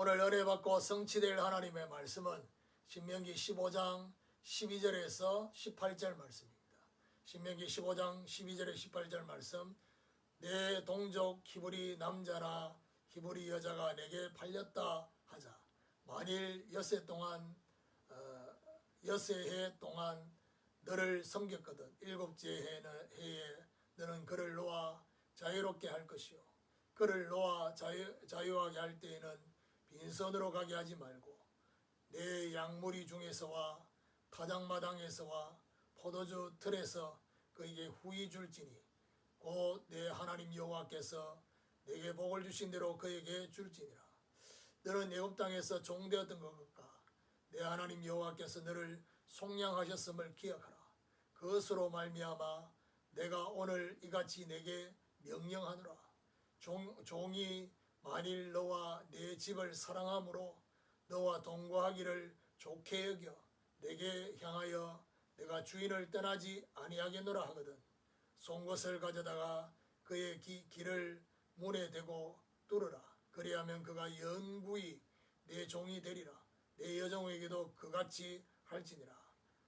오늘 은혜 받고 성취될 하나님의 말씀은 신명기 15장 12절에서 18절 말씀입니다. 신명기 15장 12절에 18절 말씀. 내 동족 히브리 남자나 히브리 여자가 내게 팔렸다 하자. 만일 여세 동안 어, 여세 해 동안 너를 섬겼거든. 일곱째 해는, 해에 너는 그를 놓아 자유롭게 할 것이요. 그를 놓아 자유, 자유하게 할 때에는 빈손으로 가게 하지 말고 내 양무리 중에서와 타작마당에서와 포도주 틀에서 그에게 후이 줄지니 곧 내 하나님 여호와께서 내게 복을 주신 대로 그에게 줄지니라. 너는 애굽 땅에서 종되었던 것과 내 하나님 여호와께서 너를 속량하셨음을 기억하라. 그것으로 말미암아 내가 오늘 이같이 내게 명령하노라. 종, 종이 만일 너와 내 집을 사랑함으로 너와 동거하기를 좋게 여겨 내게 향하여 내가 주인을 떠나지 아니하겠노라 하거든. 송곳을 가져다가 그의 기, 길을 문에 대고 뚫으라. 그리하면 그가 영구히 내 종이 되리라. 내 여종에게도 그같이 할지니라.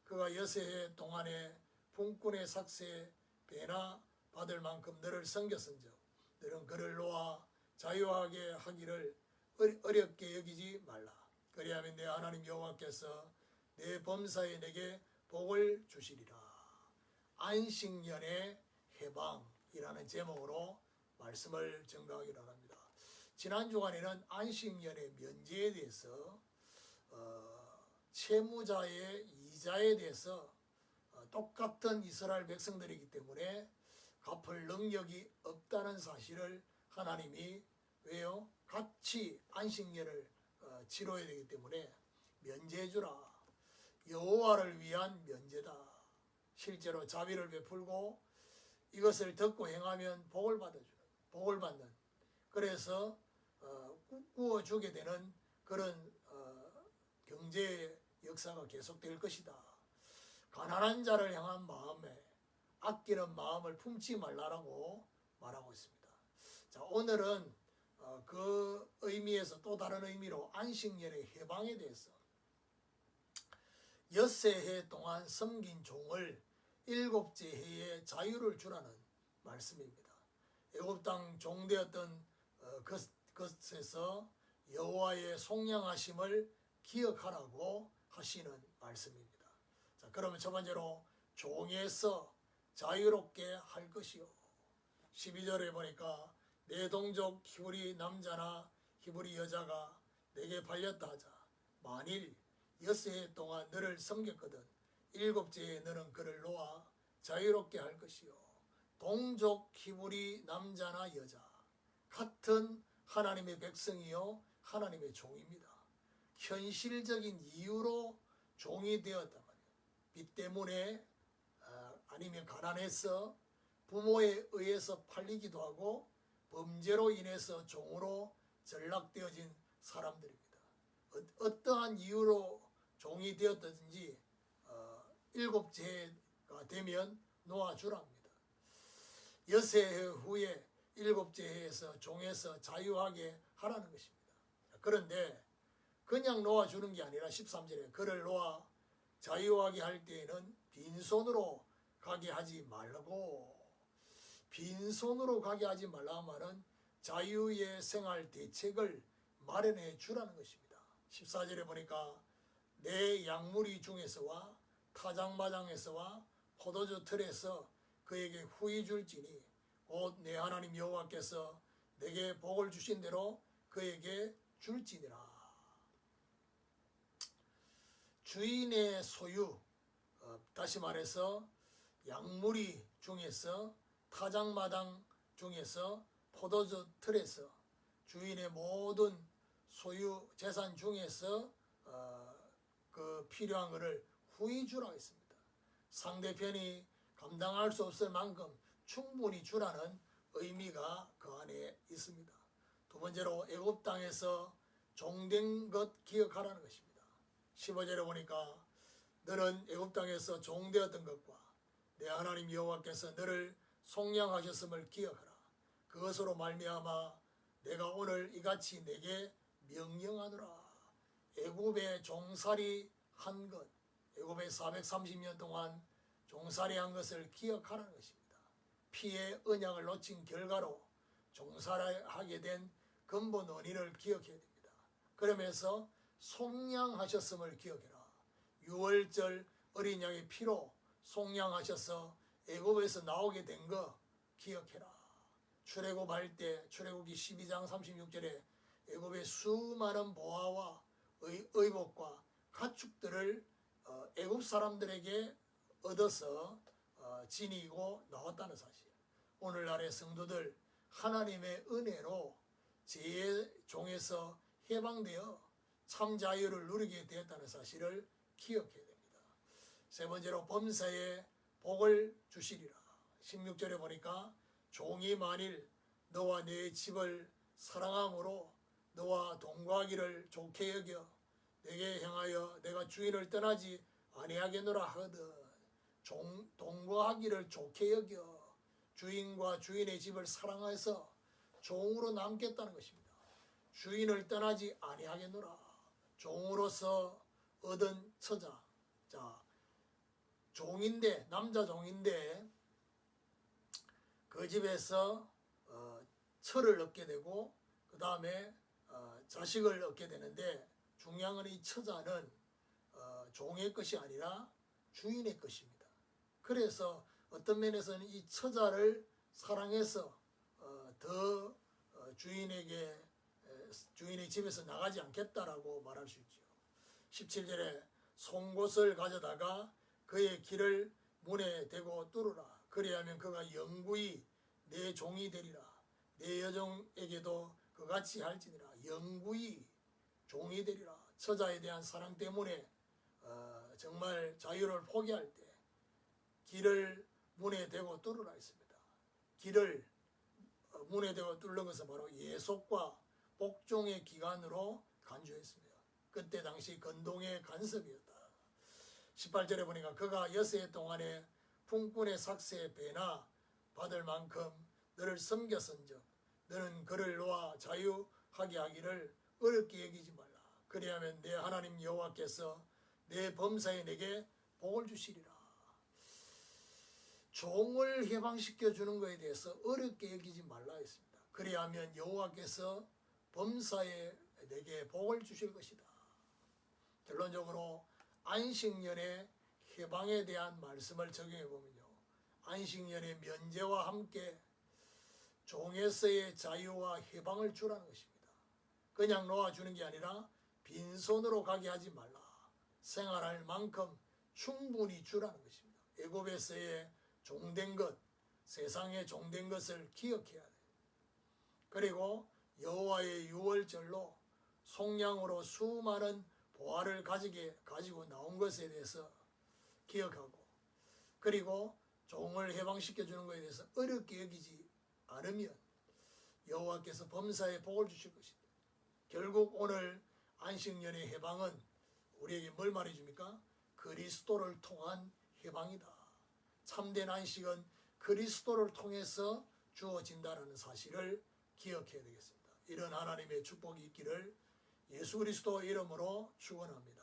그가 여세해 동안에 풍꾼의 삭세 배나 받을 만큼 너를 섬겼은즉 너는 그를 놓아 자유하게 하기를 어렵게 여기지 말라 그리하면 내 하나님 여호와께서 내 범사에 내게 복을 주시리라 안식년의 해방이라는 제목으로 말씀을 증거하기로 합니다. 지난 주간에는 안식년의 면제에 대해서 어, 채무자의 이자에 대해서 어, 똑같은 이스라엘 백성들이기 때문에 갚을 능력이 없다는 사실을 하나님이 왜요? 같이 안식년을 어, 치러야 되기 때문에 면제해 주라. 여호와를 위한 면제다. 실제로 자비를 베풀고 이것을 듣고 행하면 복을 받아주는 복을 받는 그래서 어, 꾸어 주게 되는 그런 어, 경제 역사가 계속될 것이다. 가난한 자를 향한 마음에 아끼는 마음을 품지 말라라고 말하고 있습니다. 자 오늘은 어, 그 의미에서 또 다른 의미로 안식년의 해방에 대해서 엿새 해 동안 섬긴 종을 일곱째 해에 자유를 주라는 말씀입니다. 애굽 땅 종되었던 어, 것, 것에서 여호와의 속량하심을 기억하라고 하시는 말씀입니다. 자, 그러면 첫 번째로 종에서 자유롭게 할 것이요. 12절에 보니까 내 동족 히브리 남자나 히브리 여자가 내게 팔렸다 하자. 만일 해 동안 너를 섬겼거든. 일곱째에 너는 그를 놓아 자유롭게 할 것이요. 동족 히브리 남자나 여자 같은 하나님의 백성이요 하나님의 종입니다. 현실적인 이유로 종이 되었단 말이에요. 빚 때문에 아, 아니면 가난해서 부모에 의해서 팔리기도 하고 범죄로 인해서 종으로 전락되어진 사람들입니다. 어, 어떠한 이유로 종이 되었든지 어, 일곱째가 되면 놓아주랍니다. 여세 해 후에 일곱째 해에서 종에서 자유하게 하라는 것입니다. 그런데 그냥 놓아주는 게 아니라 13절에 그를 놓아 자유하게 할 때에는 빈손으로 가게 하지 말라고 빈손으로 가게 하지 말라 말은 자유의 생활 대책을 마련해 주라는 것입니다. 14절에 보니까 내 양무리 중에서와 타작마당에서와 포도주 틀에서 그에게 후이 줄지니 곧 내 하나님 여호와께서 내게 복을 주신 대로 그에게 줄지니라. 주인의 소유, 어, 다시 말해서 양무리 중에서 타작마당 중에서 포도주 틀에서 주인의 모든 소유 재산 중에서 어, 그 필요한 것을 후히 주라고 했습니다. 상대편이 감당할 수 없을 만큼 충분히 주라는 의미가 그 안에 있습니다. 두 번째로 애굽 땅에서 종된 것 기억하라는 것입니다. 15절에 보니까 너는 애굽 땅에서 종되었던 것과 내 하나님 여호와께서 너를 속량하셨음을 기억하라. 그것으로 말미암아 내가 오늘 이같이 내게 명령하노라. 애굽에 종살이 한 것, 애굽에 430년 동안 종살이 한 것을 기억하라는 것입니다. 피의 언약을 놓친 결과로 종살이하게 된 근본 원인을 기억해야 됩니다. 그러면서 속량하셨음을 기억해라. 6월절 어린 양의 피로 속량하셔서 애굽에서 나오게 된 거 기억해라. 출애굽할 때 출애굽기 12장 36절에 애굽의 수많은 보화와 의, 의복과 가축들을 어, 애굽 사람들에게 얻어서 어, 지니고 나왔다는 사실. 오늘날의 성도들 하나님의 은혜로 죄의 종에서 해방되어 참 자유를 누리게 되었다는 사실을 기억해야 됩니다. 세 번째로 범사에 복을 주시리라. 16절에 보니까 종이 만일 너와 내 집을 사랑함으로 너와 동거하기를 좋게 여겨 내게 향하여 내가 주인을 떠나지 아니하겠노라 하거든 종, 동거하기를 좋게 여겨 주인과 주인의 집을 사랑해서 종으로 남겠다는 것입니다. 주인을 떠나지 아니하겠노라 종으로서 얻은 처자 자 종인데 남자 종인데 그 집에서 어, 철을 얻게 되고 그 다음에 어, 자식을 얻게 되는데 중요한 건 이 처자는 어, 종의 것이 아니라 주인의 것입니다. 그래서 어떤 면에서는 이 처자를 사랑해서 어, 더 어, 주인에게 에, 주인의 집에서 나가지 않겠다라고 말할 수 있죠. 17절에 송곳을 가져다가 그의 길을 문에 대고 뚫으라. 그리하면 그가 영구히 내 종이 되리라. 내 여종에게도 그같이 할지니라. 영구히 종이 되리라. 처자에 대한 사랑 때문에 어, 정말 자유를 포기할 때 길을 문에 대고 뚫으라 했습니다. 길을 어, 문에 대고 뚫는 것은 바로 예속과 복종의 기간으로 간주했습니다. 그때 당시 건동의 간섭이었다. 18절에 보니까 그가 여세 동안에 풍꾼의 삭세에 배나 받을 만큼 너를 섬겼은즉 너는 그를 놓아 자유하게 하기를 어렵게 여기지 말라. 그리하면 내 하나님 여호와께서 내 범사에 내게 복을 주시리라. 종을 해방시켜 주는 것에 대해서 어렵게 여기지 말라 했습니다. 그리하면 여호와께서 범사에 내게 복을 주실 것이다. 결론적으로 안식년의 해방에 대한 말씀을 적용해 보면요. 안식년의 면제와 함께 종에서의 자유와 해방을 주라는 것입니다. 그냥 놓아주는 게 아니라 빈손으로 가게 하지 말라. 생활할 만큼 충분히 주라는 것입니다. 애굽에서의 종된 것, 세상에 종된 것을 기억해야 돼. 그리고 여호와의 유월절로 속량으로 수많은 보화를 가지게 가지고 나온 것에 대해서 기억하고 그리고 종을 해방시켜 주는 것에 대해서 어렵게 여기지 않으면 여호와께서 범사에 복을 주실 것이다. 결국 오늘 안식년의 해방은 우리에게 뭘 말해줍니까? 그리스도를 통한 해방이다. 참된 안식은 그리스도를 통해서 주어진다는 사실을 기억해야 되겠습니다. 이런 하나님의 축복이 있기를 예수 그리스도 이름으로 축원합니다.